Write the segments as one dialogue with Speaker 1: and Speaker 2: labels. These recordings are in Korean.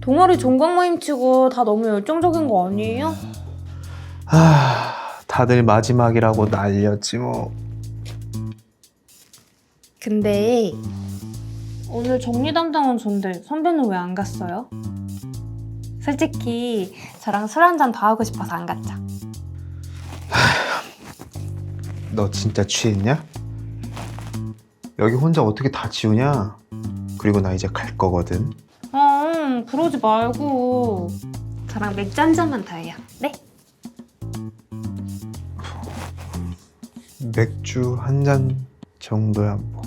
Speaker 1: 동아리 종강 모임 치고 다 너무 열정적인 거 아니에요?
Speaker 2: 아, 다들 마지막이라고 난렸지 뭐.
Speaker 1: 근데 오늘 정리 담당은 전데 선배는 왜 안 갔어요? 솔직히 저랑 술 한 잔 더 하고 싶어서 안 갔죠.
Speaker 2: 너 진짜 취했냐? 여기 혼자 어떻게 다 지우냐? 그리고 나 이제 갈 거거든.
Speaker 1: 아, 그러지 말고 저랑 맥주 한 잔만 더 해요. 네?
Speaker 2: 맥주 한 잔 정도야 뭐.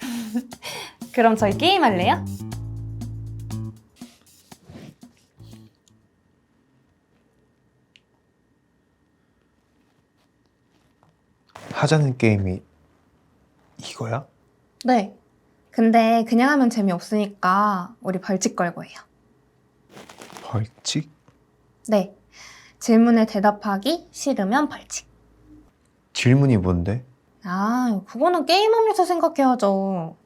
Speaker 1: 그럼 저희 게임 할래요?
Speaker 2: 하자는 게임이 이거야?
Speaker 1: 네. 근데 그냥 하면 재미없으니까 우리 벌칙 걸고 해요.
Speaker 2: 벌칙?
Speaker 1: 네. 질문에 대답하기 싫으면 벌칙.
Speaker 2: 질문이 뭔데?
Speaker 1: 아, 그거는 게임하면서 생각해야죠.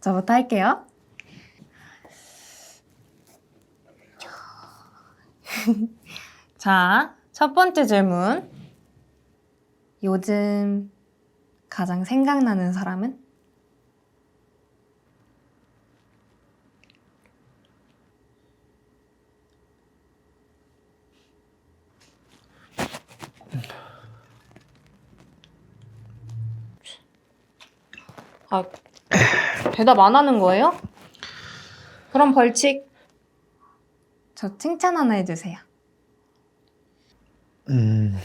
Speaker 1: 저부터 할게요. 자, 첫 번째 질문. 요즘 가장 생각나는 사람은? 아, 대답 안 하는 거예요? 그럼 벌칙. 저 칭찬 하나 해주세요.
Speaker 2: 음.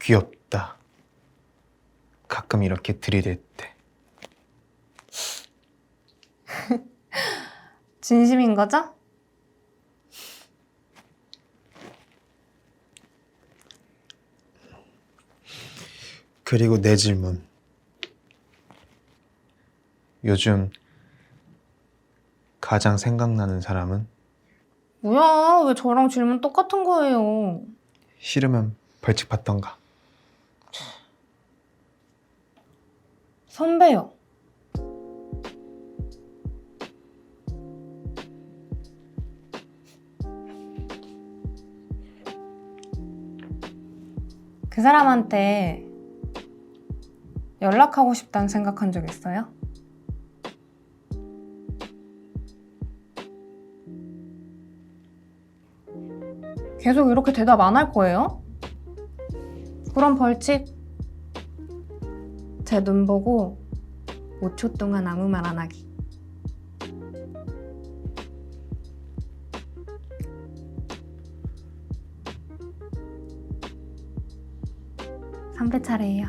Speaker 2: 귀엽다. 가끔 이렇게 들이댈 때.
Speaker 1: 진심인 거죠?
Speaker 2: 그리고 내 질문. 요즘 가장 생각나는 사람은?
Speaker 1: 뭐야, 왜 저랑 질문 똑같은 거예요?
Speaker 2: 싫으면 벌칙 받던가.
Speaker 1: 선배요. 그 사람한테 연락하고 싶다는 생각한 적 있어요? 계속 이렇게 대답 안 할 거예요? 그럼 벌칙 제 눈 보고 5초 동안 아무 말 안 하기. 선배 차례예요.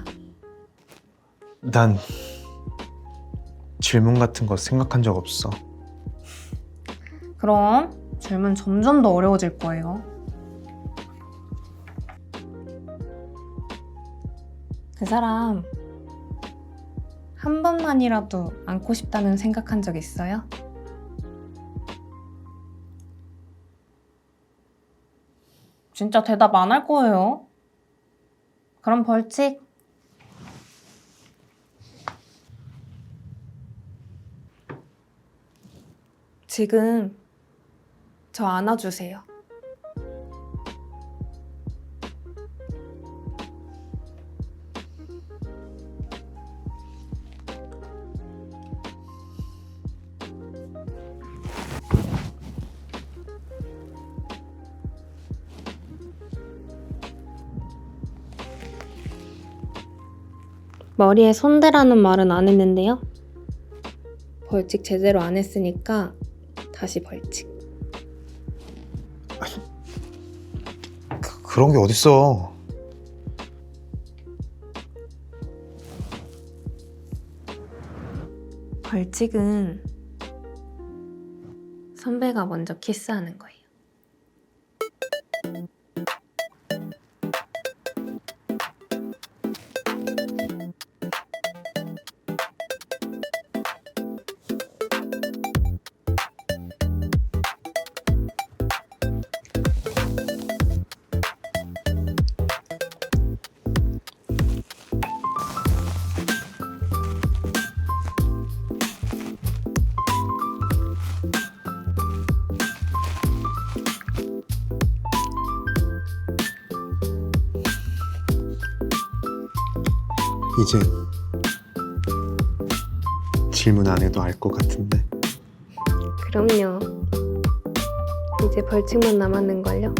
Speaker 2: 난 질문 같은 거 생각한 적 없어.
Speaker 1: 그럼 질문 점점 더 어려워질 거예요. 그 사람 한 번만이라도 안고 싶다는 생각한 적 있어요? 진짜 대답 안 할 거예요. 그럼 벌칙. 지금 저 안아주세요. 머리에 손대라는 말은 안 했는데요. 벌칙 제대로 안 했으니까 다시 벌칙.
Speaker 2: 그, 그런 게 어딨어.
Speaker 1: 벌칙은 선배가 먼저 키스하는 거예요.
Speaker 2: 이제 질문 안 해도 알 것 같은데
Speaker 1: 그럼요. 이제 벌칙만 남았는걸요?